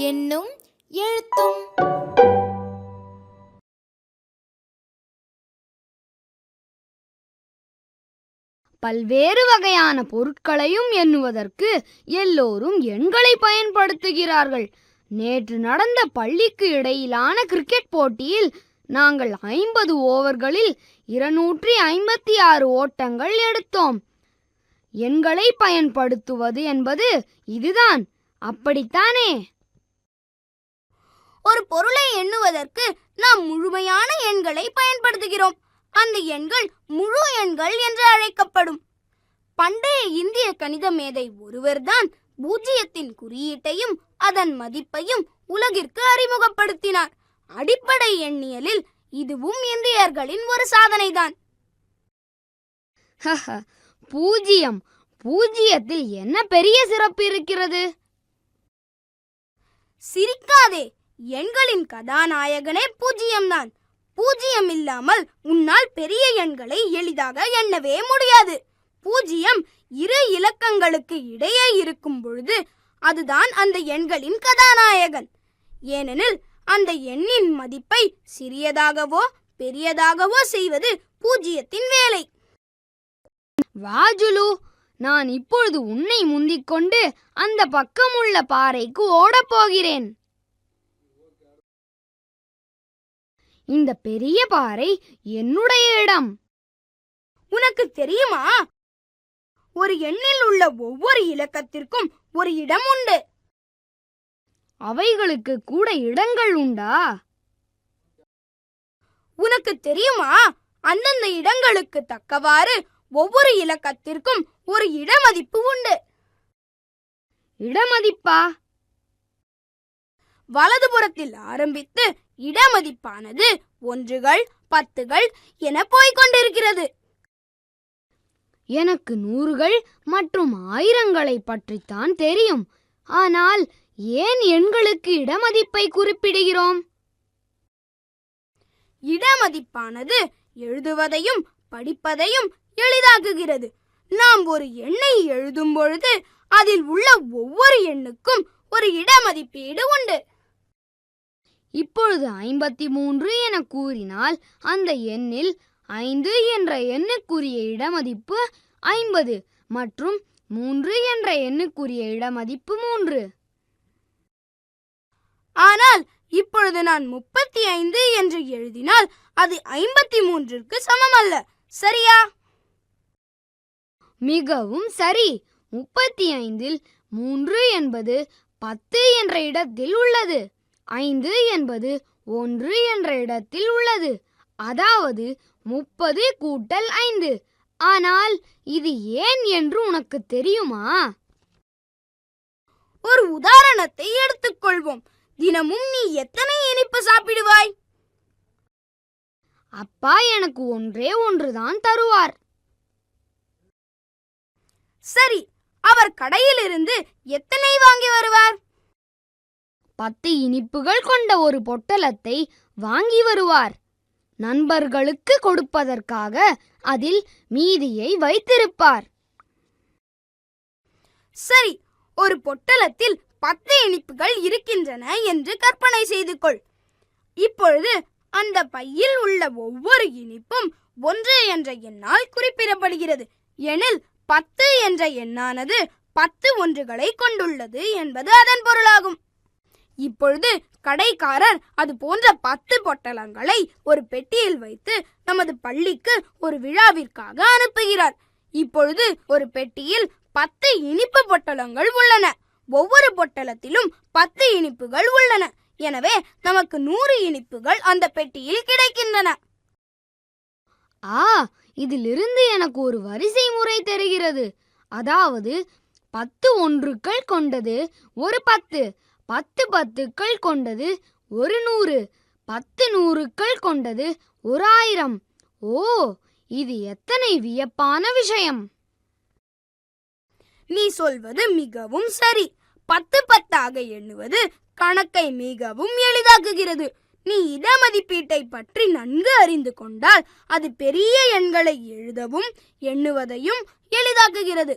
என்னும் எழுத்தும் பல்வேறு வகையான பொருட்களையும் எண்ணுவதற்கு எல்லோரும் எண்களை பயன்படுத்துகிறார்கள். நேற்று நடந்த பள்ளிக்கு இடையிலான கிரிக்கெட் போட்டியில் நாங்கள் ஐம்பது ஓவர்களில் இருநூற்றி ஐம்பத்தி ஆறு ஓட்டங்கள் எடுத்தோம். எண்களை பயன்படுத்துவது என்பது இதுதான். அப்படித்தானே? ஒரு பொருளை எண்ணுவதற்கு நாம் முழுமையான எண்களை பயன்படுத்துகிறோம். அந்த எண்கள் முழு எண்கள் என்று அழைக்கப்படும். பண்டைய இந்திய கணித மேதை ஒருவர்தான் பூஜ்ஜியத்தின் குறியீட்டையும் அதன் மதிப்பையும் உலகிற்கு அறிமுகப்படுத்தினார். அடிப்படை எண்ணியலில் இதுவும் இந்தியர்களின் ஒரு சாதனைதான். பூஜ்ஜியம். பூஜ்ஜியத்தில் என்ன பெரிய சிறப்பு இருக்கிறது? சிரிக்காதே எண்களின் கதாநாயகனே பூஜ்ஜியம்தான். பூஜ்ஜியம் இல்லாமல் உன்னால் பெரிய எண்களை எளிதாக எண்ணவே முடியாது. பூஜ்ஜியம் இரு இலக்கங்களுக்கு இடையே இருக்கும் பொழுது அதுதான் அந்த எண்களின் கதாநாயகன். ஏனெனில் அந்த எண்ணின் மதிப்பை சிறியதாகவோ பெரியதாகவோ செய்வது பூஜ்ஜியத்தின் வேலை. வாஜுலு நான் இப்பொழுது உன்னை முந்திக் கொண்டு அந்த பக்கமுள்ள பாறைக்கு ஓடப் இந்த பெரிய பாறை என்னுடைய இடம். உனக்கு தெரியுமா? ஒரு எண்ணில் உள்ள ஒவ்வொரு இலக்கத்திற்கும் ஒரு இடம் உண்டு. அவைகளுக்கு கூட இடங்கள் உண்டா? உனக்கு தெரியுமா? அந்தந்த இடங்களுக்கு தக்கவாறு ஒவ்வொரு இலக்கத்திற்கும் ஒரு இடமதிப்பு உண்டு. இடமதிப்பா? வலதுபுறத்தில் ஆரம்பித்து இடமதிப்பானது ஒன்றுகள் பத்துகள் என போய்கொண்டிருக்கிறது எனக்கு நூறுகள் மற்றும் ஆயிரங்களை பற்றித்தான் தெரியும். ஆனால் ஏன் எண்களுக்கு இடமதிப்பை குறிப்பிடுகிறோம்? இடமதிப்பானது எழுதுவதையும் படிப்பதையும் எளிதாக்குகிறது. நாம் ஒரு எண்ணை எழுதும் பொழுது அதில் உள்ள ஒவ்வொரு எண்ணுக்கும் ஒரு இடமதிப்பீடு உண்டு. இப்பொழுது ஐம்பத்தி மூன்று என கூறினால் அந்த எண்ணில் ஐந்து என்ற எண்ணுக்குரிய இடமதிப்பு ஐம்பது மற்றும் மூன்று என்ற எண்ணுக்குரிய இடமதிப்பு மூன்று. ஆனால் இப்பொழுது நான் முப்பத்தி ஐந்து என்று எழுதினால் அது ஐம்பத்தி மூன்றிற்கு சமம் அல்ல சரியா? மிகவும் சரி. முப்பத்தி ஐந்தில் மூன்று என்பது பத்து என்ற இடத்தில் உள்ளது. ஐந்து என்பது ஒன்று என்ற இடத்தில் உள்ளது. அதாவது முப்பது கூட்டல் ஐந்து. ஆனால் இது ஏன் என்று உனக்கு தெரியுமா? ஒரு உதாரணத்தை எடுத்துக்கொள்வோம். தினமும் நீ எத்தனை இனிப்பு சாப்பிடுவாய்? அப்பா எனக்கு ஒன்றே ஒன்றுதான் தருவார். சரி அவர் கடையிலிருந்து எத்தனை வாங்கி வருவார்? பத்து இனிப்புகள் கொண்ட ஒரு பொட்டலத்தை வாங்கி வருவார். நண்பர்களுக்கு கொடுப்பதற்காக அதில் மீதியை வைத்திருப்பார். சரி ஒரு பொட்டலத்தில் பத்து இனிப்புகள் இருக்கின்றன என்று கற்பனை செய்து கொள் இப்பொழுது அந்த பையில் உள்ள ஒவ்வொரு இனிப்பும் ஒன்று என்ற எண்ணால் குறிப்பிடப்படுகிறது. எனில் பத்து என்ற எண்ணானது பத்து ஒன்றுகளை கொண்டுள்ளது என்பது அதன் பொருளாகும். இப்பொழுது கடைக்காரர் அது போன்ற பத்து பொட்டலங்களை ஒரு பெட்டியில் வைத்து நமது பள்ளிக்கு ஒரு விழாவிற்காக அனுப்புகிறார். இப்பொழுது ஒரு பெட்டியில் பத்து இனிப்பு பொட்டலங்கள் உள்ளன. ஒவ்வொரு பொட்டலத்திலும் பத்து இனிப்புகள் உள்ளன. எனவே நமக்கு நூறு இனிப்புகள் அந்த பெட்டியில் கிடைக்கின்றன. ஆ இதிலிருந்து எனக்கு ஒரு வரிசை முறை தெரிகிறது. அதாவது பத்து ஒன்றுக்கள் கொண்டது ஒரு பத்து. பத்து பத்துக்கள் கொண்டது ஒரு நூறு பத்து நூறுக்கள் கொண்டது ஒரு ஆயிரம். ஓ இது எத்தனை வியப்பான விஷயம். நீ சொல்வது மிகவும் சரி. பத்து பத்தாக எண்ணுவது கணக்கை மிகவும் எளிதாக்குகிறது. நீ இட மதிப்பீட்டை பற்றி நன்கு அறிந்து கொண்டால் அது பெரிய எண்களை எழுதவும் எண்ணுவதையும் எளிதாக்குகிறது.